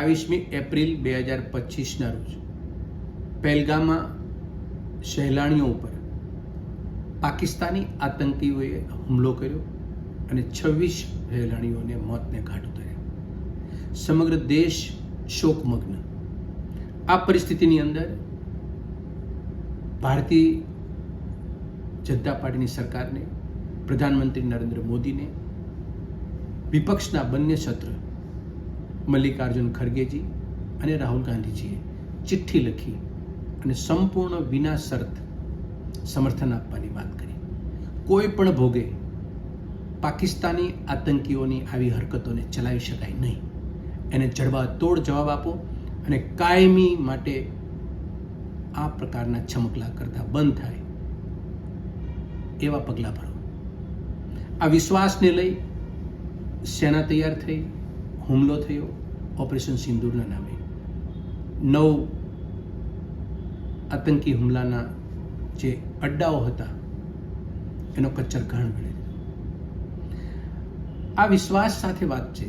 બાવીસમી એપ્રિલ બે હજાર પચીસના રોજ પહેલગામમાં સહેલાણીઓ ઉપર પાકિસ્તાની આતંકીઓએ હુમલો કર્યો અને છવ્વીસ સહેલાણીઓને મોતને ઘાટ ઉતાર્યા. સમગ્ર દેશ શોકમગ્ન. આ પરિસ્થિતિની અંદર ભારતીય જનતા પાર્ટીની સરકારને, પ્રધાનમંત્રી નરેન્દ્ર મોદીને, વિપક્ષના બંને સત્ર મલ્લિકાર્જુન ખરગેજી અને રાહુલ ગાંધીજીએ ચિઠ્ઠી લખી અને સંપૂર્ણ વિના શરત સમર્થન આપવાની વાત કરી. કોઈ પણ ભોગે પાકિસ્તાની આતંકીઓની આવી હરકતોને ચલાવી શકાય નહીં. એને જડબા તોડ જવાબ આપો અને કાયમી માટે આ પ્રકારના છમકલા કરતા બંધ થાય એવા પગલાં ભરો. આ વિશ્વાસને લઈ સેના તૈયાર થઈ, હુમલો થયો ઓપરેશન સિંદૂરના નામે નવ આતંકી હુમલાના જે અડ્ડાઓ હતા એનો કચ્છર ઘાણ દીધો આ વિશ્વાસ સાથે વાત છે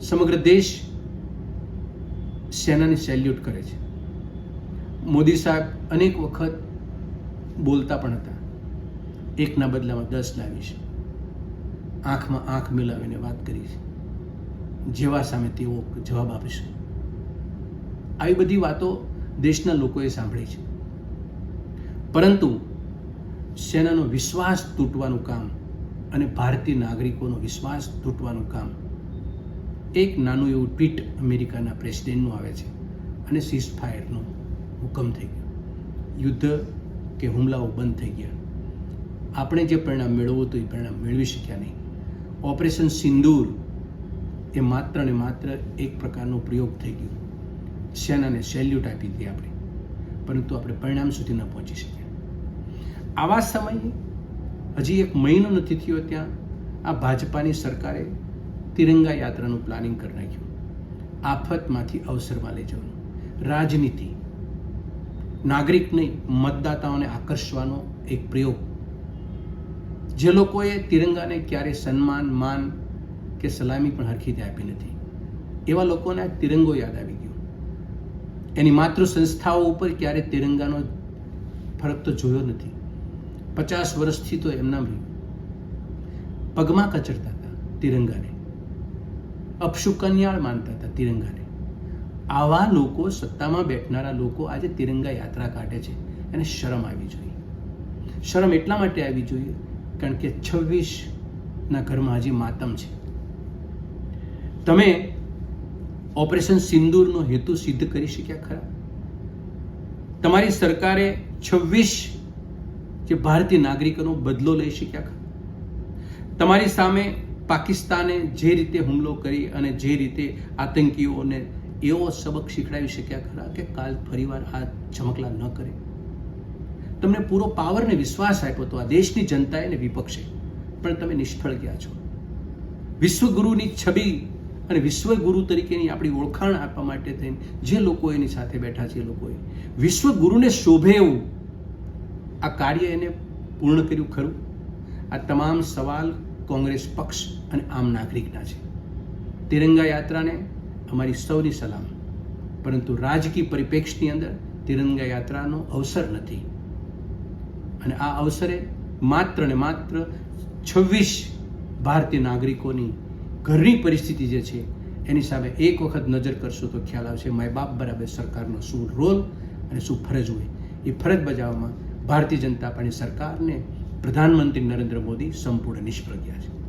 સમગ્ર દેશ સેનાને સેલ્યુટ કરે છે મોદી સાહેબ અનેક વખત બોલતા પણ હતા એકના બદલામાં દસ લાવીશ આંખમાં આંખ મિલાવીને વાત કરી છે જેવા સામે તેઓ જવાબ આપશે આવી બધી વાતો દેશના લોકોએ સાંભળી છે. પરંતુ સેનાનો વિશ્વાસ તૂટવાનું કામ અને ભારતીય નાગરિકોનો વિશ્વાસ તૂટવાનું કામ એક નાનું એવું ટ્વીટ અમેરિકાના પ્રેસિડેન્ટનું આવે છે અને સીઝ ફાયરનો હુકમ થઈ ગયો. યુદ્ધ કે હુમલાઓ બંધ થઈ ગયા. આપણે જે પરિણામ મેળવવું હતું એ પરિણામ મેળવી શક્યા નહીં. ઓપરેશન સિંદૂર એ માત્ર ને માત્ર એક પ્રકારનો પ્રયોગ થઈ ગયો. સેનાને સેલ્યુટ આપી હતી આપણે. પરંતુ આપણે પરિણામ સુધી ન પહોંચી શક્યા. આવા સમયે હજી એક મહિનો નથી થયો ત્યાં આ ભાજપાની સરકારે તિરંગા યાત્રાનું પ્લાનિંગ કરી નાખ્યું. આફતમાંથી અવસરમાં લઈ જવાનું. રાજનીતિ. નાગરિક નહીં, મતદાતાઓને આકર્ષવાનો એક પ્રયોગ. જે લોકોએ તિરંગાને ક્યારે સન્માન, માન કે સલામી પણ હરખીતે આપી નથી. એવા લોકોને આ તિરંગો યાદ આવી ગયો. એની માતૃ સંસ્થાઓ ઉપર ક્યારે તિરંગાનો ફરક તો જોયો નથી. પચાસ વર્ષથી તો એમના પગમાં કચરતા હતા તિરંગાને. અપશુકન્યાળ માનતા હતા તિરંગાને. આવા લોકો સત્તામાં બેઠનારા લોકો આજે તિરંગા યાત્રા કાઢે છે એને શરમ આવી જોઈએ. શરમ એટલા માટે આવી જોઈએ કારણ કે છવ્વીસ ના ઘરમાં હજી માતમ છે. તમે ઓપરેશન સિંદૂરનો હેતુ સિદ્ધ કરી શક્યા ખરા? તમારી સરકારે છવ્વીસ જે ભારતીય નાગરિકોનો બદલો લઈ શક્યા ખરા? તમારી સામે પાકિસ્તાને જે રીતે હુમલો કરી અને જે રીતે આતંકીઓને એવો સબક શીખડાવી શક્યા ખરા કે કાલ ફરીવાર આ ચમકલા ન કરે? તમને પૂરો પાવર ને વિશ્વાસ આપ્યો તો આ દેશની જનતાએ ને વિપક્ષે. પણ તમે નિષ્ફળ ગયા છો. વિશ્વગુરુની છબી અને વિશ્વગુરુ તરીકેની આપણી ઓળખાણ આપવા માટે થઈને જે લોકો એની સાથે બેઠા છે એ લોકોએ, વિશ્વગુરુને શોભે એવું આ કાર્ય એને પૂર્ણ કર્યું ખરું? આ તમામ સવાલ કોંગ્રેસ પક્ષ અને આમ નાગરિકના છે. તિરંગા યાત્રાને અમારી સૌની સલામ. પરંતુ રાજકીય પરિપ્રેક્ષની અંદર તિરંગા યાત્રાનો અવસર નથી. અને આ અવસરે માત્ર ને માત્ર છવ્વીસ ભારતીય નાગરિકોની ઘરની પરિસ્થિતિ જે છે, એની સામે એક વખત નજર કરશો તો ખ્યાલ આવશે, માય બાપ બરાબર સરકારનો શું રોલ અને શું ફરજ હોય, એ ફરજ બજાવવામાં ભારતીય જનતા પાર્ટી સરકારને પ્રધાનમંત્રી નરેન્દ્ર મોદી સંપૂર્ણ નિષ્ફળ છે.